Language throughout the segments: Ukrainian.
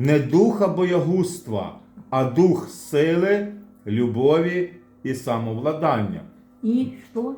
не духа боягузтва, а дух сили, любові і самовладання. І що?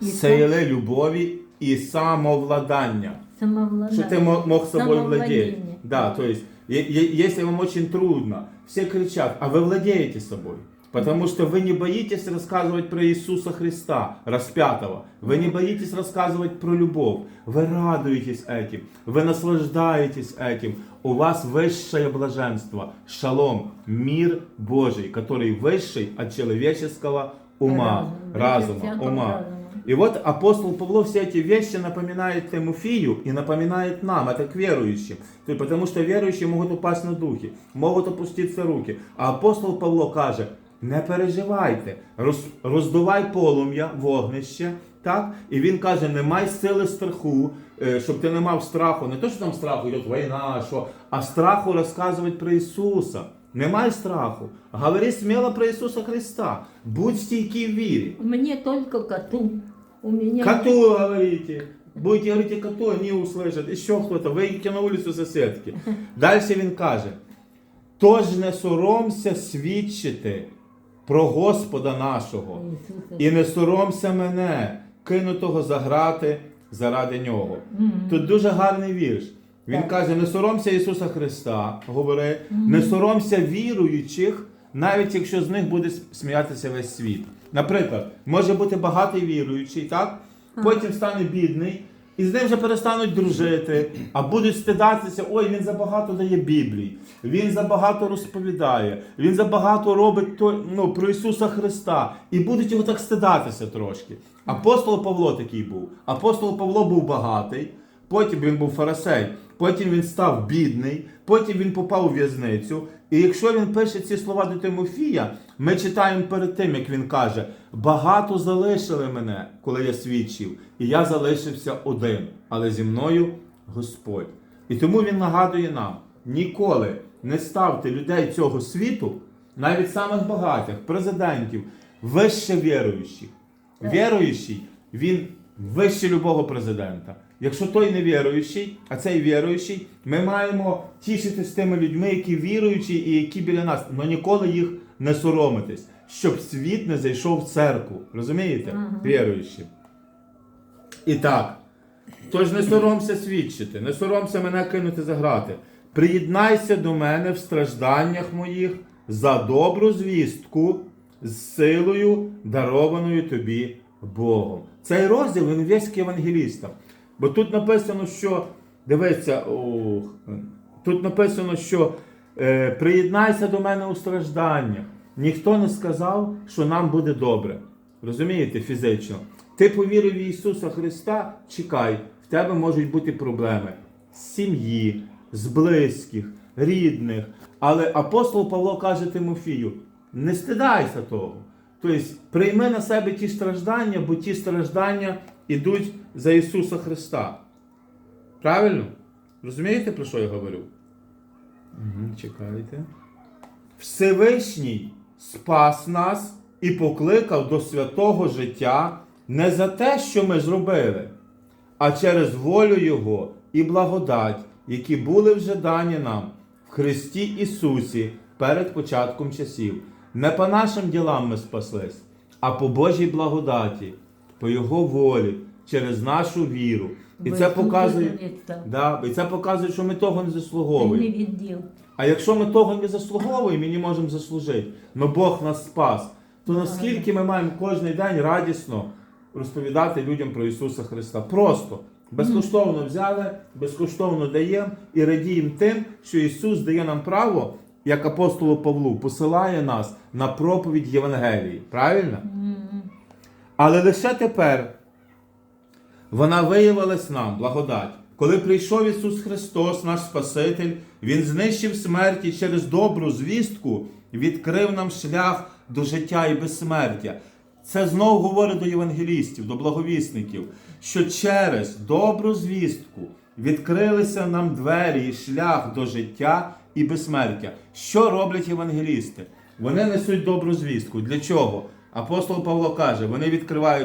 І Сили, любові і самовладання. Самовладання. Что ты мог, мог собой владеть. Да, то есть, е- е- если вам очень трудно, все кричат, а вы владеете собой. Потому что вы не боитесь рассказывать про Иисуса Христа, распятого. Вы не боитесь рассказывать про любовь. Вы радуетесь этим. Вы наслаждаетесь этим. У вас высшее блаженство. Шалом. Мир Божий, который высший от человеческого ума, Разум. разума, Всякого ума. разума. И вот апостол Павло все эти вещи напоминает Тимофию и напоминает нам, это к верующим. То есть, Потому что верующие могут упасть на духи, могут опуститься руки. А апостол Павло каже, не переживайте, роз, роздувай полум'я, вогнище, так? І він каже, не май сили страху, е, щоб ти не мав страху. Не то, що там страху, йде війна, що, а страху розказувати про Ісуса. Не май страху. Говори сміло про Ісуса Христа. Будь стійкий в вірі. Мне только коту. У меня Коту говорите. Будете говорити коту, они услышат. Еще кто-то. Вийдіть на вулицю соседки. Далі він каже: тож не соромся свідчити про Господа нашого. І не соромся мене, кинутого за грати заради нього. Тут дуже гарний вірш. Він Так. каже: не соромся Ісуса Христа, говори, не соромся віруючих, навіть якщо з них буде сміятися весь світ. Наприклад, може бути багатий віруючий, так? Потім стане бідний, і з ним вже перестануть дружити, а будуть стидатися, ой, він забагато дає Біблії, він забагато розповідає, він забагато робить то, ну, про Ісуса Христа. І будуть його так стидатися трошки. Апостол Павло такий був. Апостол Павло був багатий, потім він був фарисей, потім він став бідний, потім він попав у в'язницю. І якщо він пише ці слова до Тимофія, ми читаємо перед тим, як він каже: багато залишили мене, коли я свідчив, і я залишився один, але зі мною Господь. І тому він нагадує нам: ніколи не ставте людей цього світу, навіть самих багатих, президентів, вище віруючих. Віруючий, він вище любого президента. Якщо той не віруючий, а цей віруючий, ми маємо тішитися тими людьми, які віруючі і які біля нас, але ніколи їх не соромитись, щоб світ не зайшов в церкву. Розумієте? Ага. Віруючі. І так, тож не соромся свідчити, не соромся мене кинути за грати. Приєднайся до мене в стражданнях моїх за добру звістку з силою, дарованою тобі Богом. Цей розділ він весь к євангелістам. Бо тут написано, що дивися, ох, тут написано, що е, приєднайся до мене у стражданнях. Ніхто не сказав, що нам буде добре. Розумієте, фізично. Ти повірив в Ісуса Христа, чекай, в тебе можуть бути проблеми з сім'ї, з близьких, рідних. Але апостол Павло каже Тимофію: не стидайся того. Тобто прийми на себе ті страждання, бо ті страждання йдуть за Ісуса Христа. Правильно? Розумієте, про що я говорю? Угу, чекайте. Всевишній спас нас і покликав до святого життя не за те, що ми зробили, а через волю Його і благодать, які були вже дані нам в Христі Ісусі перед початком часів. Не по нашим ділам ми спаслись, а по Божій благодаті, по Його волі, через нашу віру. І це показує, да, і це показує, що ми того не заслуговуємо. А якщо ми того не заслуговуємо і не можемо заслужити, але Бог нас спас, то наскільки ми маємо кожен день радісно розповідати людям про Ісуса Христа? Просто безкоштовно взяли, безкоштовно даємо і радіємо тим, що Ісус дає нам право, як апостолу Павлу, посилає нас на проповідь Євангелії. Правильно? Але лише тепер вона виявилась нам, благодать. Коли прийшов Ісус Христос, наш Спаситель, Він знищив смерть і через добру звістку відкрив нам шлях до життя і безсмертя. Це знову говорить до євангелістів, до благовісників, що через добру звістку відкрилися нам двері і шлях до життя і безсмертя. Що роблять євангелісти? Вони несуть добру звістку. Для чого? Апостол Павло каже, вони відкривають